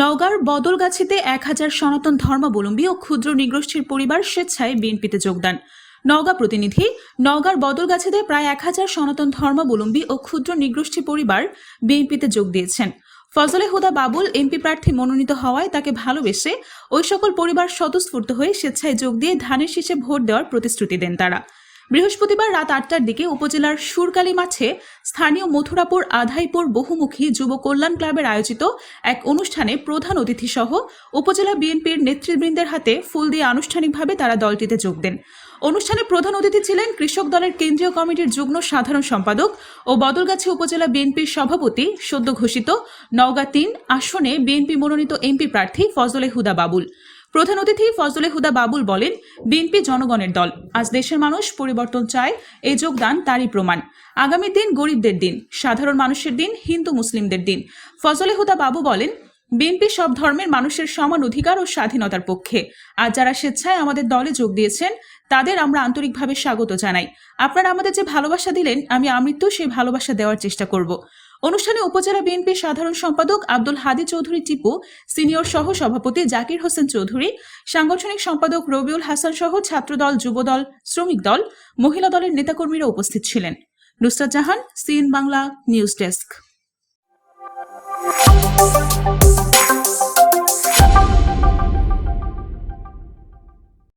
নওগাঁর বদলগাছিতে এক হাজার সনাতন ধর্মাবলম্বী ও ক্ষুদ্র নিগোষ্ঠীর পরিবার স্বেচ্ছায় বিএনপিতে যোগদান। নওগাঁ প্রতিনিধি, নওগাঁর বদলগাছিতে প্রায় এক হাজার সনাতন ধর্মাবলম্বী ও ক্ষুদ্র নিগোষ্ঠী পরিবার বিএনপিতে যোগ দিয়েছেন। ফজলে হুদা বাবুল, এমপি প্রার্থী মনোনীত হওয়ায় তাকে ভালোবেসে ওই সকল পরিবার স্বতঃস্ফূর্ত হয়ে স্বেচ্ছায় যোগ দিয়ে ধানের শীষে ভোট দেওয়ার প্রতিশ্রুতি দেন তারা। বৃহস্পতিবার রাত আটটার দিকে উপজেলার সুরকালী মাঠে স্থানীয় মথুরাপুর আধাইপুর বহুমুখী যুব কল্যাণ ক্লাবের আয়োজিত এক অনুষ্ঠানে প্রধান অতিথি সহ উপজেলা বিএনপির নেতৃবৃন্দের হাতে ফুল দিয়ে আনুষ্ঠানিকভাবে তারা দলটিতে যোগ দেন। অনুষ্ঠানে প্রধান অতিথি ছিলেন কৃষক দলের কেন্দ্রীয় কমিটির যুগ্ম সাধারণ সম্পাদক ও বদলগাছি উপজেলা বিএনপির সভাপতি সদ্য ঘোষিত নওগাঁ তিন আসনে বিএনপি মনোনীত এমপি প্রার্থী ফজলে হুদা বাবুল। প্রধান অতিথি ফজলে হুদা বাবুল বলেন, বিএনপি জনগণের দল। আজ দেশের মানুষ পরিবর্তন চায় এই যোগদান তারই প্রমাণ। আগামী দিন গরিবদের দিন, সাধারণ মানুষের দিন, হিন্দু মুসলিমদের দিন। ফজলে হুদা বাবু বলেন, বিএনপি সব ধর্মের মানুষের সমান অধিকার ও স্বাধীনতার পক্ষে। আর যারা স্বেচ্ছায় আমাদের দলে যোগ দিয়েছেন, তাদের আমরা আন্তরিকভাবে স্বাগত জানাই। আপনারা আমাদের যে ভালোবাসা দিলেন, আমি আমৃত্যু সেই ভালোবাসা দেওয়ার চেষ্টা করব। অনুষ্ঠানে উপজেলা বিএনপির সাধারণ সম্পাদক আব্দুল হাদি চৌধুরী টিপু, সিনিয়র সহ সভাপতি জাকির হোসেন চৌধুরী, সাংগঠনিক সম্পাদক রবিউল হাসান সহ ছাত্রদল, যুবদল, শ্রমিক দল, মহিলা দলের নেতাকর্মীরা উপস্থিত ছিলেন। Nusrat Jahan, CN Bangla, news desk.